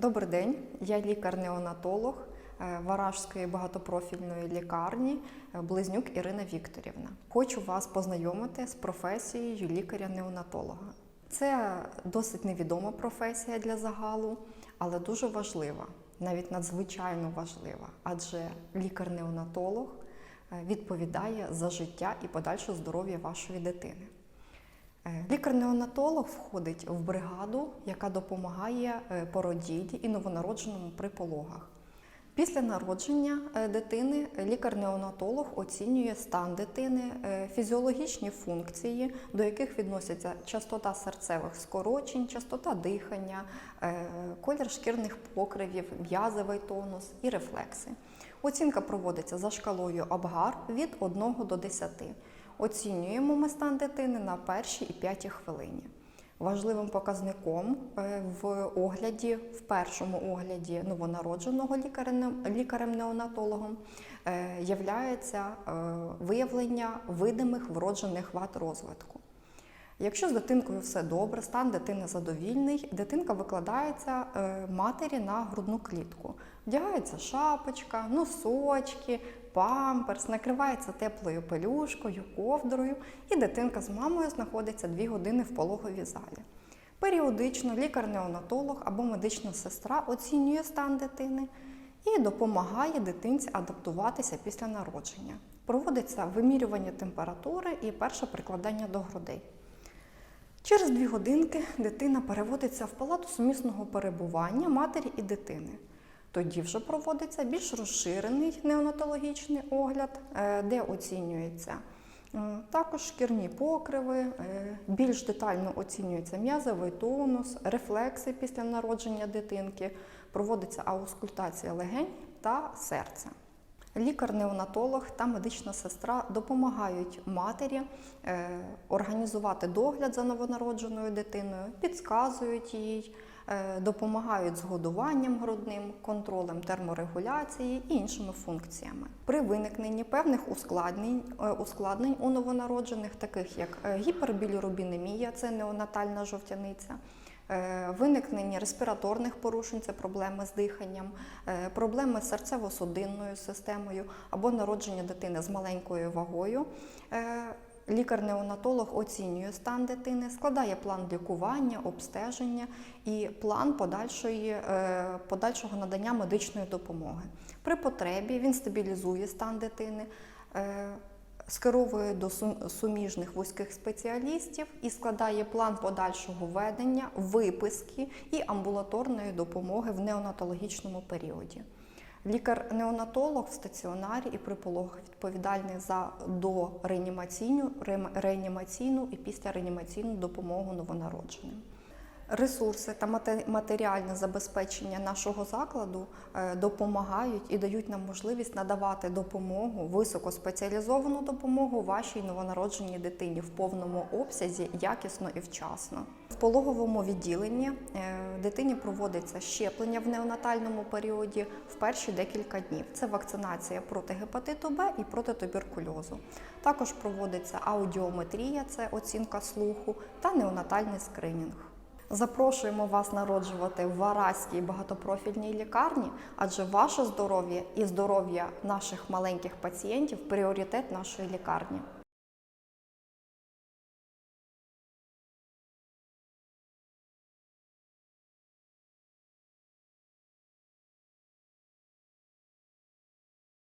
Добрий день, я лікар-неонатолог е, Варажської багатопрофільної лікарні е, Близнюк Ірина Вікторівна. Хочу вас познайомити з професією лікаря-неонатолога. Це досить невідома професія для загалу, але дуже важлива, навіть надзвичайно важлива, адже лікар-неонатолог е, відповідає за життя і подальше здоров'я вашої дитини. Е, Лікар-неонатолог входить в бригаду, яка допомагає е, породіллі і новонародженому при пологах. Після народження е, дитини лікар-неонатолог оцінює стан дитини, фізіологічні функції, до яких відносяться частота серцевих скорочень, частота дихання, колір шкірних покривів, м'язовий тонус і рефлекси. Оцінка проводиться за шкалою Абгар від 1 до 10. Оцінюємо ми стан дитини на першій і п'ятій хвилині. Важливим показником е, в огляді, в першому огляді новонародженого лікарем- лікарем-неонатологом є являється е, виявлення видимих вроджених вад розвитку. Якщо з дитинкою все добре, стан дитини задовільний, дитинка викладається е, матері на грудну клітку. Вдягається шапочка, носочки, памперс, накривається теплою пелюшкою, ковдрою, і дитинка з мамою знаходиться 2 години в пологовій залі. Періодично лікар-неонатолог або медична сестра оцінює стан дитини і допомагає дитинці адаптуватися після народження. Проводиться вимірювання температури і перше прикладання до грудей. Через дві годинки дитина переводиться в палату сумісного перебування матері і дитини. Тоді вже проводиться більш розширений неонатологічний огляд, е, де оцінюється також шкірні покриви, е, більш детально оцінюється м'язовий тонус, рефлекси після народження дитинки, проводиться аускультація легень та серця. Лікар-неонатолог та медична сестра допомагають матері е, організувати догляд за новонародженою дитиною, підказують їй, е, допомагають з годуванням грудним, контролем терморегуляції і іншими функціями. При виникненні певних ускладнень, е, ускладнень у новонароджених, таких як гіпербілірубінемія, це неонатальна жовтяниця. Е, Виникнення респіраторних порушень це проблеми з диханням, е, проблеми з серцево-судинною системою або народження дитини з маленькою вагою. Е, Лікар-неонатолог оцінює стан дитини, складає план лікування, обстеження і план подальшої, подальшого надання медичної допомоги. При потребі він стабілізує стан дитини. Скеровує до сум- суміжних вузьких спеціалістів і складає план подальшого ведення, виписки і амбулаторної допомоги в неонатологічному періоді. Лікар-неонатолог в стаціонарі і при пологах відповідальний за дореанімаційну, реанімаційну і післяреанімаційну допомогу новонародженим. Ресурси та мате- матеріальне забезпечення нашого закладу е, допомагають і дають нам можливість надавати допомогу, високоспеціалізовану допомогу вашій новонародженій дитині в повному обсязі, якісно і вчасно. В пологовому відділенні е, дитині проводиться щеплення в неонатальному періоді в перші декілька днів. Це вакцинація проти гепатиту Б і проти туберкульозу. Також проводиться аудіометрія, це оцінка слуху, та неонатальний скринінг. Запрошуємо вас народжувати в Вараській багатопрофільній лікарні, адже ваше здоров'я і здоров'я наших маленьких пацієнтів пріоритет нашої лікарні.